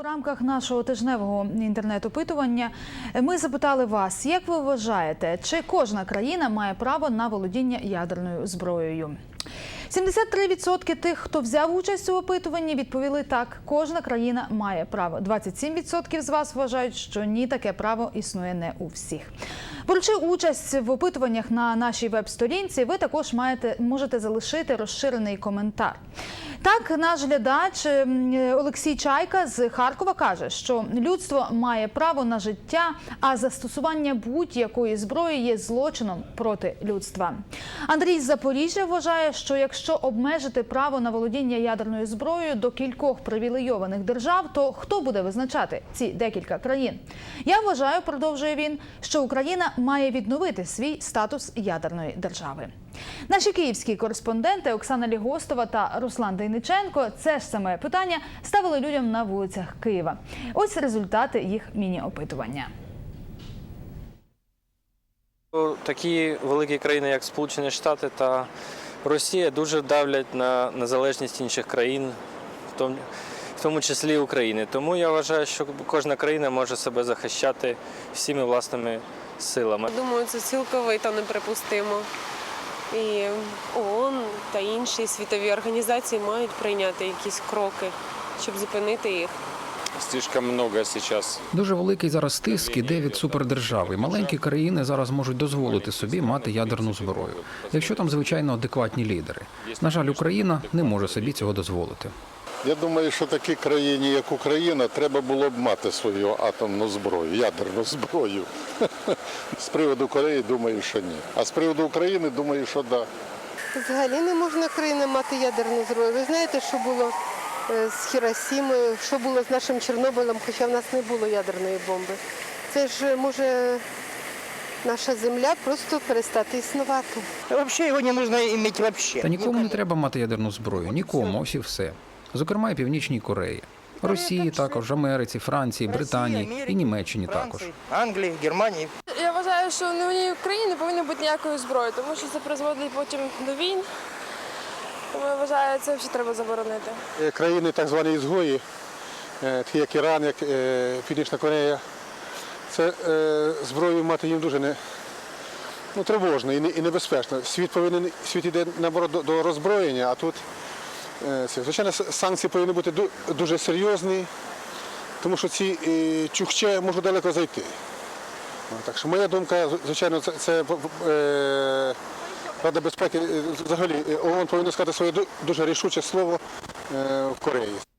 У рамках нашого тижневого інтернет-опитування ми запитали вас, як ви вважаєте, чи кожна країна має право на володіння ядерною зброєю? 73% тих, хто взяв участь у опитуванні, відповіли так. Кожна країна має право. 27% з вас вважають, що ні, таке право існує не у всіх. Беручи участь в опитуваннях на нашій веб-сторінці, ви також маєте можете залишити розширений коментар. Так, наш глядач Олексій Чайка з Харкова каже, що людство має право на життя, а застосування будь-якої зброї є злочином проти людства. Андрій Запоріжжя вважає, що якщо обмежити право на володіння ядерною зброєю до кількох привілейованих держав, то хто буде визначати ці декілька країн? Я вважаю, продовжує він, що Україна має відновити свій статус ядерної держави. Наші київські кореспонденти Оксана Лігостова та Руслан Дейниченко це ж саме питання ставили людям на вулицях Києва. Ось результати їх міні-опитування. Такі великі країни, як Сполучені Штати та Росія, дуже давлять на незалежність інших країн, в тому, числі України. Тому я вважаю, що кожна країна може себе захищати всіми власними силами. Думаю, це цілковито неприпустимо. І ООН та інші світові організації мають прийняти якісь кроки, щоб зупинити їх. Слишком много сейчас. Дуже великий зараз тиск іде від супердержави. Маленькі країни зараз можуть дозволити собі мати ядерну зброю, якщо там звичайно адекватні лідери. На жаль, Україна не може собі цього дозволити. Я думаю, що такій країні, як Україна, треба було б мати свою атомну зброю, ядерну зброю. З приводу Кореї думаю, що ні. А з приводу України думаю, що так. Да. Взагалі не можна країна мати ядерну зброю. Ви знаєте, що було з Хіросімою, що було з нашим Чорнобилем, хоча в нас не було ядерної бомби. Це ж може наша земля просто перестати існувати. Вообще его не нужно иметь вообще. Та нікому не треба мати ядерну зброю. Нікому, ось і все. Зокрема, і Північній Кореї, Росії також, Америці, Франції, Британії і Німеччині також. Англии, Германии. Я вважаю, що в Україні не повинно бути ніякої зброї, тому що це призводить потім до війн. Тому я вважаю, це все треба заборонити. Е, Країни так звані ізгої, е, такі як Іран, як е, Північна Корея, це зброю мати їм дуже не, ну, тривожно і, небезпечно. Світ повинен світ іде наоборот до, роззброєння, а тут звичайно санкції повинні бути дуже серйозні, тому що ці чухче можуть далеко зайти. Так що моя думка, звичайно, це, це е, Рада безпеки е, взагалі е, ООН повинна сказати своє дуже рішуче слово е, в Кореї.